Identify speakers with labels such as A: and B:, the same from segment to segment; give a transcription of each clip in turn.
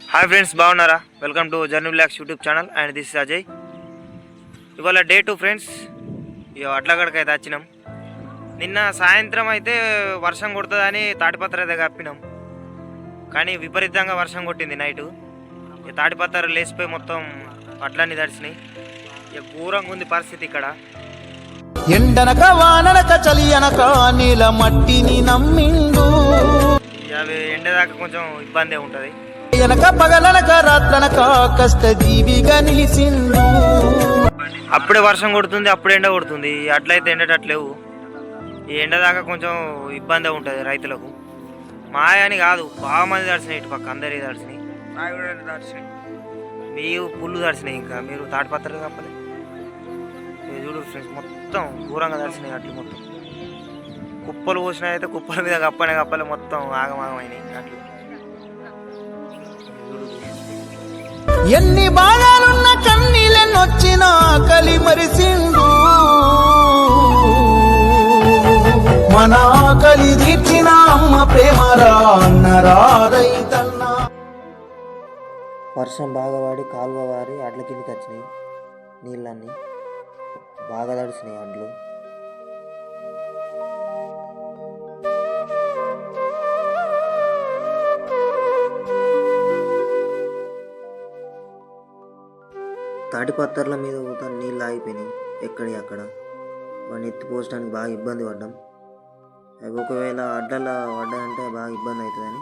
A: Hi friends బాగున్నారా? Welcome to journey blocks YouTube channel and this is Ajay ఇవాళ day two friends ఇక అడ్లగడకి అయితే వచ్చినాం. నిన్న సాయంత్రం అయితే వర్షం కొడుతుందని తాటిపత్ర అయితే కప్పినాం కానీ విపరీతంగా వర్షం కొట్టింది నైటు ఇక తాటిపత్ర లేచిపోయి మొత్తం అట్లన్నీ తడిసినాయి. ఇక ఘోరంగా ఉంది పరిస్థితి ఇక్కడ.
B: ఎండనక వాననక చలి అనక నీల మట్టిని నమ్మిండు
A: అవి ఎండదాకా కొంచెం ఇబ్బందే ఉంటుంది.
B: ఎనక పగలనక రాత్రనక కష్ట జీవిగా నిలిసిండు
A: అప్పుడే వర్షం కొడుతుంది అప్పుడే ఎండ కొడుతుంది. అట్లయితే ఎండటట్లేవు. ఈ ఎండ దాకా కొంచెం ఇబ్బంది ఉంటుంది రైతులకు. మాయ అని కాదు బాగా మంది దర్శనం ఇటు పక్క అందరి దర్శనం మీరు పుల్లు దర్శనం ఇంకా మీరు తాటిపత్రలు కప్పలే. మీరు చూడు ఫ్రెండ్స్ మొత్తం దూరంగా దర్శనం అట్లు మొత్తం. కుప్పలు పోసినా అయితే కుప్పల మీద కప్పనే కప్పలే మొత్తం ఆగమాగమైనాయి అట్లు.
B: ఎన్ని బాధలున్న కన్నీలెన్నొచ్చిన కలి మరిసిండు. మన ఆకలి తీర్చిన అమ్మ ప్రేమరా అన్నరారైతన్నా
A: వర్షం బాగా వాడి కాలువ వారి అడ్ల కిందకి వచ్చినాయి. నీళ్ళన్నీ బాగా తడిసినాయి అడ్లు. తాటిపత్రల మీద పోతా నీళ్ళు ఆగిపోయినాయి. ఎక్కడి అక్కడ? వాడిని ఎత్తిపోసడానికి బాగా ఇబ్బంది పడ్డాం. అవి ఒకవేళ అడ్డల పడ్డాయంటే బాగా ఇబ్బంది అవుతుందని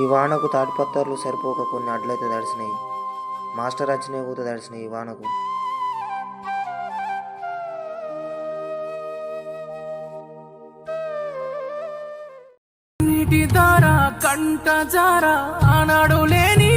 A: ఈ వానకు తాటిపత్తార్లు సరిపోక కొన్ని అడ్లయితే తడిసినాయి మాస్టర్ వచ్చినాయి కూడా తడిసినాయి ఈ వానకు.
C: నీటి కంట జారా ఆనాడు లేని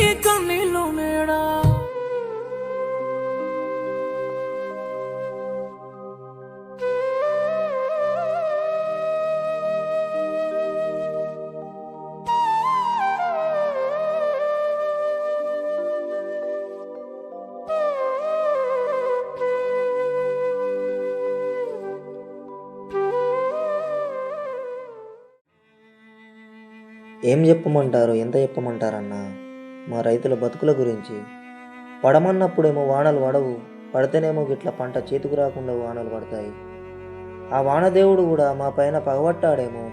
D: ఏం చెప్పమంటారు? ఎంత చెప్పమంటారన్నా? మా రైతుల బతుకుల గురించి. పడమన్నప్పుడేమో వానలు పడవు పడితేనేమో గిట్ల పంట చేతికి రాకుండా వానలు పడతాయి. ఆ వానదేవుడు కూడా మా పైన పగబట్టాడేమో.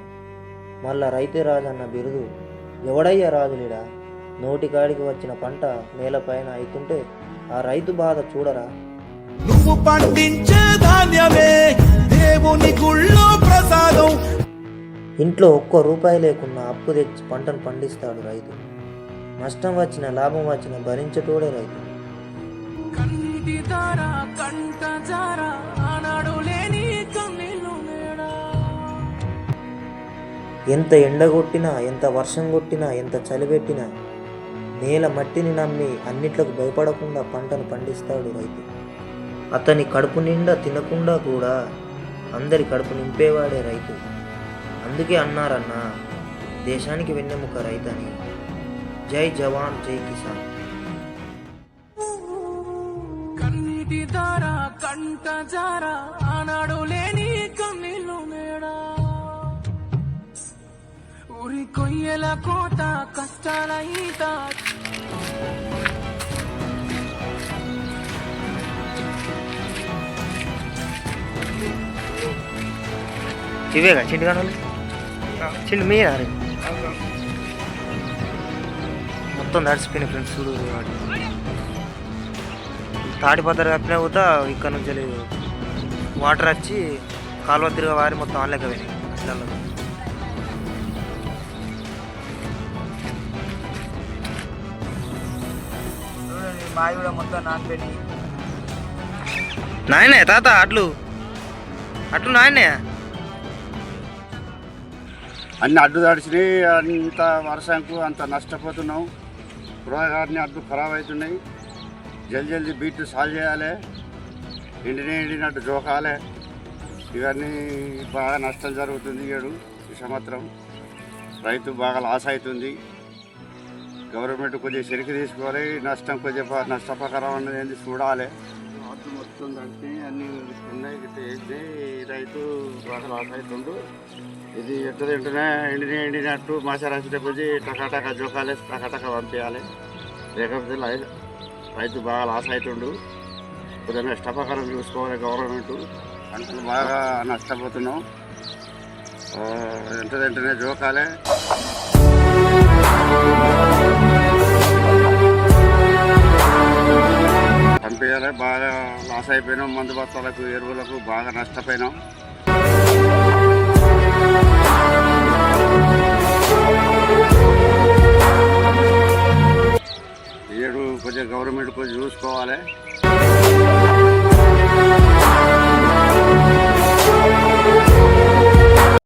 D: మళ్ళా రైతే రాజు అన్న బిరుదు ఎవడయ్యా రాజులేడా? నోటి కాడికి వచ్చిన పంట నేలపైన అవుతుంటే ఆ రైతు బాధ చూడరా?
B: నువ్వు పండించే ధాన్యమే దేవుని గుళ్ళో ప్రసాదం.
D: ఇంట్లో ఒక్క రూపాయి లేకున్నా అప్పు తెచ్చి పంటను పండిస్తాడు రైతు. నష్టం వచ్చిన లాభం వచ్చిన భరించటోడే రైతు. ఎంత ఎండగొట్టినా ఎంత వర్షం కొట్టినా ఎంత చలిపెట్టినా నేల మట్టిని నమ్మి అన్నిట్లకు భయపడకుండా పంటను పండిస్తాడు రైతు. అతని కడుపు నిండా తినకుండా కూడా అందరి కడుపు నింపేవాడే రైతు. అందుకే అన్నారన్నా దేశానికి వెన్నెముక రైతని. జై జవాన్ జై కిసాన్.
C: కన్నీటి దార కంట జార ఆనాడు లేని కన్నీళ్ళు మేడా. ఊరి కొయ్యల కోత కష్టాల ఈత.
A: ఇవేగా చిండి కాను చిండి మీద రే? మొత్తం తడిసిపోయినాయి ఫ్రెండ్స్ చూడు వాడు. తాడిపత్ర కప్పినా కూడా ఇక్కడ నుంచి వెళ్ళి వాటర్ వచ్చి కాలువ తిరిగి వారి మొత్తం ఆన్లెక్క పోయినాయి.
E: మావి కూడా మొత్తం నానిపోయినాయి.
A: నాయనే తాత అట్లు. అట్లు నాయనే.
F: అన్ని అడ్డు తడిచినాయి అంత వర్షంకు అంత నష్టపోతున్నాం. కూరగాయలని అడ్డు ఖరాబ్ అవుతున్నాయి. జల్ది జల్దీ బీట్ సాల్వ్ చేయాలి. ఎండిన ఎండినట్టు జోకాలి. ఇవన్నీ బాగా నష్టం జరుగుతుంది ఏడు ఈ సంవత్సరం. రైతు బాగా లాస్ అవుతుంది. గవర్నమెంట్ కొద్దిగా చెరికి తీసుకోవాలి నష్టం కొద్దిగా నష్టపకరం అనేది చూడాలి. ఆకు దానికి అన్ని ఉన్నాయి ఇది రైతు బాగా లాస్ అవుతుండు. ఇది ఎట్ట వెంటనే ఎండిన ఎండినట్టు మాస రాసేటప్పుడు టకాటక జోకాలి టకాటక పంపించాలి. లేకపోతే రైతు బాగా లాస్ అవుతుండు. కొద్దిగా నష్టప్రకారం చూసుకోవాలి గవర్నమెంట్. పంటలు బాగా నష్టపోతున్నాం. ఆ, ఎంత జోకాలే. పంపించాలి బాగా లాస్ అయిపోయినాం. మందు బత్తాలకు ఎరువులకు బాగా నష్టపోయినాం. ఏడు కొంచెం గవర్నమెంట్ కొంచెం చూసుకోవాలి.